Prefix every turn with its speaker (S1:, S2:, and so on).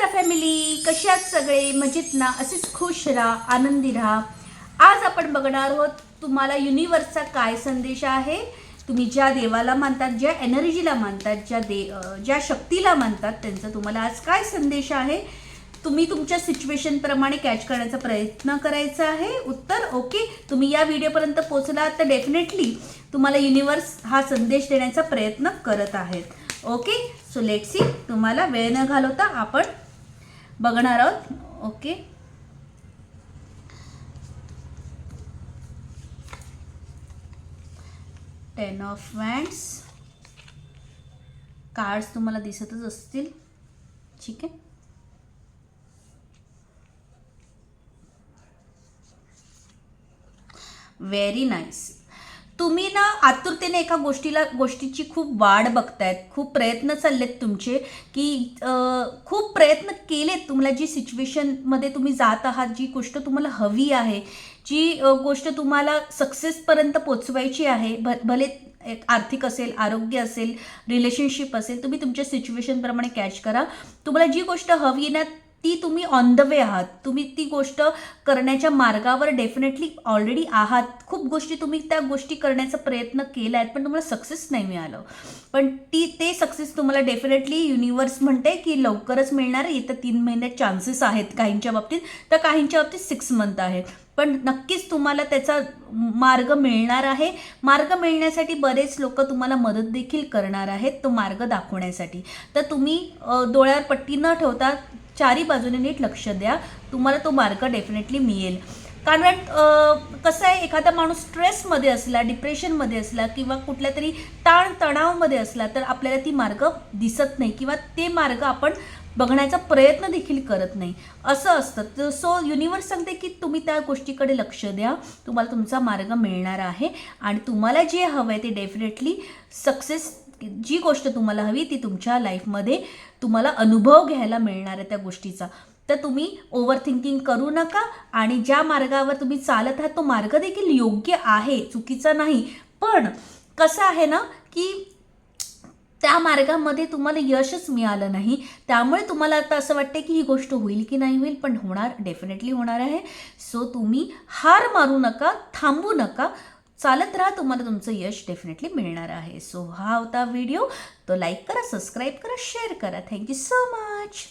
S1: नमस्कार फॅमिली कशात आहात सगळे? मजेत ना? असेच खुश राहा आनंदी राहा. आज आपण बघणार आहोत तुम्हाला युनिवर्सचा काय संदेश आहे? तुम्ही ज्या देवाला मानतात ज्या एनर्जीला मानतात ज्या दे ज्या शक्तीला मानतात त्यांचा तुम्हाला आज काय संदेश आहे? तुम्ही तुमच्या सिच्युएशनप्रमाणे कॅच करण्याचा प्रयत्न करायचा आहे. उत्तर ओके तुम्ही या व्हिडिओपर्यंत पोहोचलात तर डेफिनेटली तुम्हाला युनिवर्स हा संदेश देण्याचा प्रयत्न करत आहेत. ओके सो लेट सी तुम्हाला वेळ न घालवता आपण बघणार आहोत. Okay. Ten of wands cards तुम्हाला दिसतच असतील. ठीक आहे. व्हेरी नाईस तुम्ही ना आतुरतेने एका गोष्टीला गोष्टीची खूप वाढ बघतायत खूप प्रयत्न चाललेत तुमचे की खूप प्रयत्न केलेत तुम्हाला जी सिच्युएशनमध्ये तुम्ही जात आहात जी गोष्ट तुम्हाला हवी आहे जी गोष्ट तुम्हाला सक्सेसपर्यंत पोचवायची आहे भ भले एक आर्थिक असेल आरोग्य असेल रिलेशनशिप असेल तुम्ही तुमच्या सिच्युएशनप्रमाणे कॅच करा. तुम्हाला जी गोष्ट हवी ना ती तुम्ही ऑन द वे आहात. तुम्ही ती गोष्ट करण्याच्या मार्गावर डेफिनेटली ऑलरेडी आहात. खूप गोष्टी तुम्ही त्या गोष्टी करण्याचा प्रयत्न केला आहेत पण तुम्हाला सक्सेस नाही मिळालं. पण ती ते सक्सेस तुम्हाला डेफिनेटली युनिवर्स म्हणते की लवकरच मिळणार आहे. येत्या तीन महिन्यात चान्सेस आहेत काहींच्या बाबतीत. तर काहींच्या बाबतीत सिक्स मंथ आहेत पण नक्कीच तुम्हाला त्याचा मार्ग मिळणार आहे. मार्ग मिळण्यासाठी बरेच लोक तुम्हाला मदत देखील करणार आहेत तो मार्ग दाखवण्यासाठी. तर तुम्ही डोळ्यावर पट्टी न ठेवता चारी बाजूने नीट लक्ष द्या. तुम्हाला तो मार्ग डेफिनेटली मिळेल. कारण कसं आहे एखादा माणूस स्ट्रेसमध्ये असला डिप्रेशनमध्ये असला किंवा कुठल्या तरी ताण तणावमध्ये असला तर आपल्याला ती मार्ग दिसत नाही किंवा ते मार्ग आपण बघण्याचा प्रयत्न देखील करत नाही. असं असतं. तर सो युनिवर्स सांगते की तुम्ही त्या गोष्टीकडे लक्ष द्या. तुम्हाला तुमचा मार्ग मिळणार आहे. आणि तुम्हाला जे हवं आहे ते डेफिनेटली सक्सेस जी गोष्ट तुम्हाला हवी ती तुमच्या लाईफमध्ये तुम्हाला अनुभव घ्यायला मिळणार आहे त्या गोष्टीचा. तर तुम्ही ओव्हर थिंकिंग करू नका आणि ज्या मार्गावर तुम्ही चालत आहात तो मार्ग देखील योग्य आहे चुकीचा नाही. पण कसं आहे ना की त्या मार्गामध्ये तुम्हाला यशच मिळालं नाही. त्यामुळे तुम्हाला आता असं वाटतं की ही गोष्ट होईल की नाही होईल पण होणार डेफिनेटली होणार आहे. सो तुम्ही हार मारू नका थांबू नका. चालत राहा तुम्हाला तुमचं यश डेफिनेटली मिळणार आहे. सो हा होता व्हिडिओ तो लाईक करा सबस्क्राईब करा शेअर करा. Thank you so much